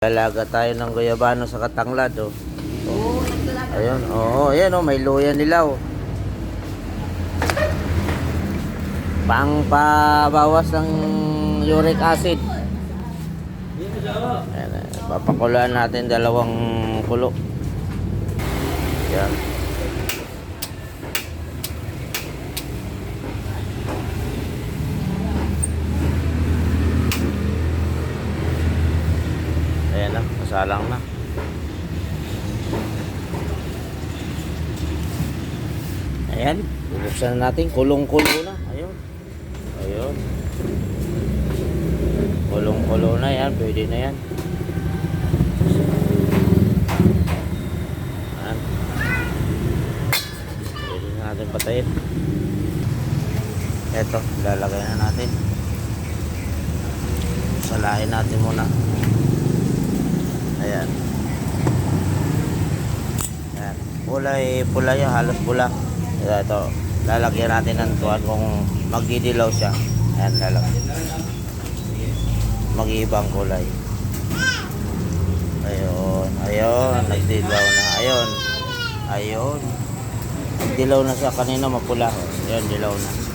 Lalaga tayo ng guyabano sa katanglad, oh. Ayun, oo, ayan, oh, may luya nila, oh. Pang pabawas ng uric acid. Ayan, eh, papakulaan natin dalawang kulo. Yan. Ayan na, masalang na. Ayan, bubuksan na natin. Kulong-kulo na. Ayun. Ayun. Kulong-kulo na yan. Pwede na yan. Ayan. Pwede na natin patayin. Eto, lalagay na natin. Salahin natin muna. Ayan. Ayan. Kulay pula yan, halos pula. Ito. Lalagyan natin ng tuwan kung magdidilaw siya. Ayan, lalagyan. Mag-iibang kulay. Ayun. Ayun. Nagdilaw na. Ayun. Ayun. Nagdilaw na siya. Kanina mapula. Ayun, dilaw na.